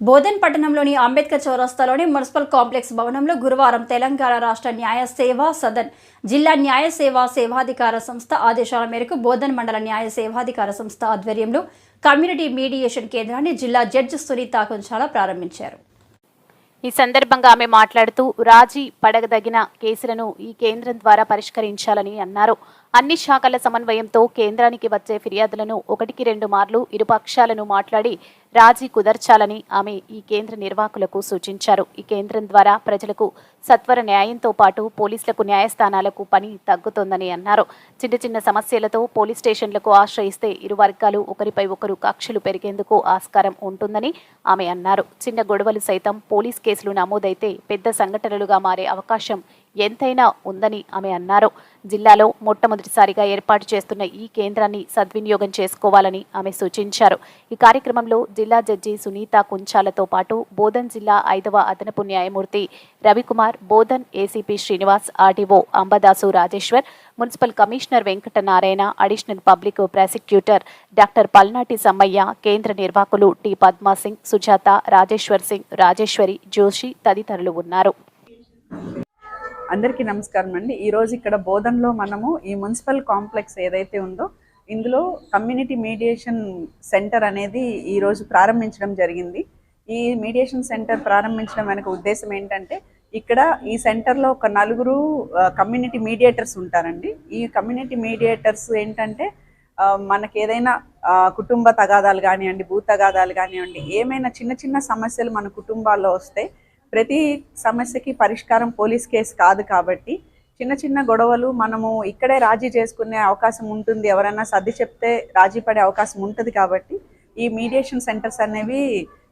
బోధన్ పట్టణంలోని Ambedkar చౌరస్తాలోని municipal complex భవనంలో గురువారం తెలంగాణ రాష్ట్ర న్యాయ సేవా సదన్ జిల్లా న్యాయ సేవా సేవాధికార సంస్థ ఆదేశాల మేరకు బోధన్ మండల న్యాయ సేవాధికార సంస్థ ఆధ్వర్యంలో కమ్యూనిటీ మీడియేషన్ కేంద్రాన్ని జిల్లా జడ్జి సునీత కొంచాల ప్రారంభించారు. ఈ సందర్భంగా ఆమె మాట్లాడుతూ రాజీ పడగదగిన కేసులను ఈ కేంద్రం ద్వారా పరిష్కరించాలని అన్నారు. అన్ని శాఖల సమన్వయంతో కేంద్రానికి వచ్చే ఫిర్యాదులను ఒకటికి రెండు మార్లు ఇరుపక్షాలను మాట్లాడి రాజీ కుదర్చాలని ఆమె ఈ కేంద్ర నిర్వాహకులకు సూచించారు. ఈ కేంద్రం ద్వారా ప్రజలకు సత్వర న్యాయంతో పాటు పోలీసులకు న్యాయస్థానాలకు పని తగ్గుతోందని అన్నారు. చిన్న చిన్న సమస్యలతో పోలీస్ స్టేషన్లకు ఆశ్రయిస్తే ఇరు వర్గాలు ఒకరిపై ఒకరు కక్షలు పెరిగేందుకు ఆస్కారం ఉంటుందని ఆమె అన్నారు. చిన్న గొడవలు సైతం పోలీస్ కేసులు నమోదైతే పెద్ద సంఘటనలుగా మారే అవకాశం ఎంతైనా ఉందని ఆమె అన్నారు. జిల్లాలో మొట్టమొదటిసారిగా ఏర్పాటు చేస్తున్న ఈ కేంద్రాన్ని సద్వినియోగం చేసుకోవాలని ఆమె సూచించారు. ఈ కార్యక్రమంలో జిల్లా జడ్జి సునీత కుంచాలతో పాటు బోధన్ జిల్లా ఐదవ అదనపు న్యాయమూర్తి Ravikumar Bodhan ACP Srinivas RDO Ambadas Rajeshwar municipal commissioner Venkatanarayana additional public prosecutor doctor Palnati Sammaiah కేంద్ర నిర్వాహకులు టి పద్మా సింగ్ సుజాత రాజేశ్వర్ సింగ్ రాజేశ్వరి జోషి తదితరులు ఉన్నారు. అందరికీ నమస్కారం అండి. ఈరోజు ఇక్కడ బోధనలో మనము ఈ మున్సిపల్ కాంప్లెక్స్ ఏదైతే ఉందో ఇందులో కమ్యూనిటీ మీడియేషన్ సెంటర్ అనేది ఈరోజు ప్రారంభించడం జరిగింది. ఈ మీడియేషన్ సెంటర్ ప్రారంభించడం వెనక ఉద్దేశం ఏంటంటే ఇక్కడ ఈ సెంటర్లో ఒక నలుగురు కమ్యూనిటీ మీడియేటర్స్ ఉంటారండి. ఈ కమ్యూనిటీ మీడియేటర్స్ ఏంటంటే మనకి ఏదైనా కుటుంబ తగాదాలు కానివ్వండి భూ తగాదాలు కానివ్వండి ఏమైనా చిన్న చిన్న సమస్యలు మన కుటుంబాల్లో వస్తే ప్రతి సమస్యకి పరిష్కారం పోలీస్ కేసు కాదు కాబట్టి చిన్న చిన్న గొడవలు మనము ఇక్కడే రాజీ చేసుకునే అవకాశం ఉంటుంది. ఎవరైనా సర్ది చెప్తే రాజీ పడే అవకాశం ఉంటుంది కాబట్టి ఈ మీడియేషన్ సెంటర్స్ అనేవి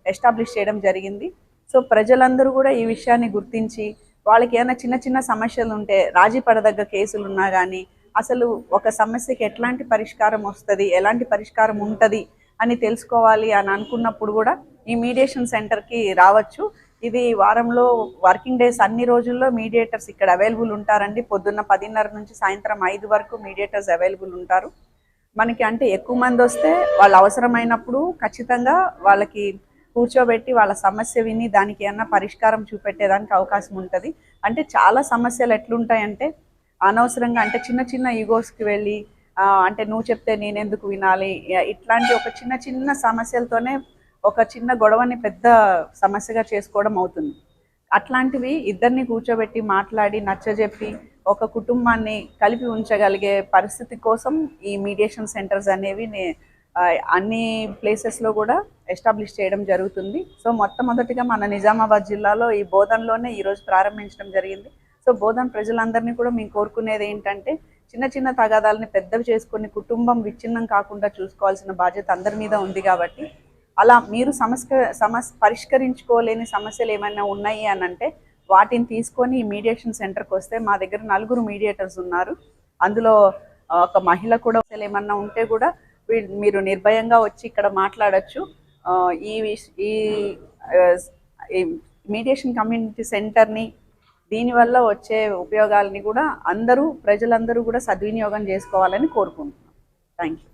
ఎస్టాబ్లిష్ చేయడం జరిగింది. సో ప్రజలందరూ కూడా ఈ విషయాన్ని గుర్తించి వాళ్ళకి ఏమైనా చిన్న చిన్న సమస్యలు ఉంటే రాజీ పడదగ్గ కేసులు ఉన్నా కానీ అసలు ఒక సమస్యకి ఎట్లాంటి పరిష్కారం వస్తుంది? ఎలాంటి పరిష్కారం ఉంటుంది? అని తెలుసుకోవాలి అని అనుకున్నప్పుడు కూడా ఈ మీడియేషన్ సెంటర్కి రావచ్చు. ఇది వారంలో వర్కింగ్ డేస్ అన్ని రోజుల్లో మీడియేటర్స్ ఇక్కడ అవైలబుల్ ఉంటారండి. పొద్దున్న పదిన్నర నుంచి సాయంత్రం ఐదు వరకు మీడియేటర్స్ అవైలబుల్ ఉంటారు. మనకి అంటే ఎక్కువ మంది వస్తే వాళ్ళు అవసరమైనప్పుడు ఖచ్చితంగా వాళ్ళకి కూర్చోబెట్టి వాళ్ళ సమస్య విని దానికి ఏమన్నా పరిష్కారం చూపెట్టేదానికి అవకాశం ఉంటుంది. అంటే చాలా సమస్యలు ఎట్లుంటాయంటే అనవసరంగా అంటే చిన్న చిన్న ఈగోస్కి వెళ్ళి అంటే నువ్వు చెప్తే నేనెందుకు వినాలి ఇట్లాంటి ఒక చిన్న చిన్న సమస్యలతోనే ఒక చిన్న గొడవని పెద్ద సమస్యగా చేసుకోవడం అవుతుంది. అట్లాంటివి ఇద్దరిని కూర్చోబెట్టి మాట్లాడి నచ్చజెప్పి ఒక కుటుంబాన్ని కలిపి ఉంచగలిగే పరిస్థితి కోసం ఈ మీడియేషన్ సెంటర్స్ అనేవి నే- అన్ని ప్లేసెస్లో కూడా ఎస్టాబ్లిష్ చేయడం జరుగుతుంది. సో మొట్టమొదటిగా మన నిజామాబాద్ జిల్లాలో ఈ బోధనలోనే ఈరోజు ప్రారంభించడం జరిగింది. సో బోధన ప్రజలందరినీ కూడా మేము కోరుకునేది ఏంటంటే చిన్న చిన్న తగాదాలని పెద్దవి చేసుకుని కుటుంబం విచ్ఛిన్నం కాకుండా చూసుకోవాల్సిన బాధ్యత అందరి మీద ఉంది కాబట్టి అలా మీరు సమస్య సమస్య పరిష్కరించుకోలేని సమస్యలు ఏమైనా ఉన్నాయి అని అంటే వాటిని తీసుకొని మీడియేషన్ సెంటర్కి వస్తే మా దగ్గర నలుగురు మీడియేటర్స్ ఉన్నారు. అందులో ఒక మహిళ కూడా ఏమన్నా ఉంటే కూడా మీరు నిర్భయంగా వచ్చి ఇక్కడ మాట్లాడచ్చు. ఈ విష్- ఈ ఈ మీడియేషన్ కమ్యూనిటీ సెంటర్ని దీనివల్ల వచ్చే ఉపయోగాలని కూడా అందరూ ప్రజలందరూ కూడా సద్వినియోగం చేసుకోవాలని కోరుకుంటున్నాం. Thank you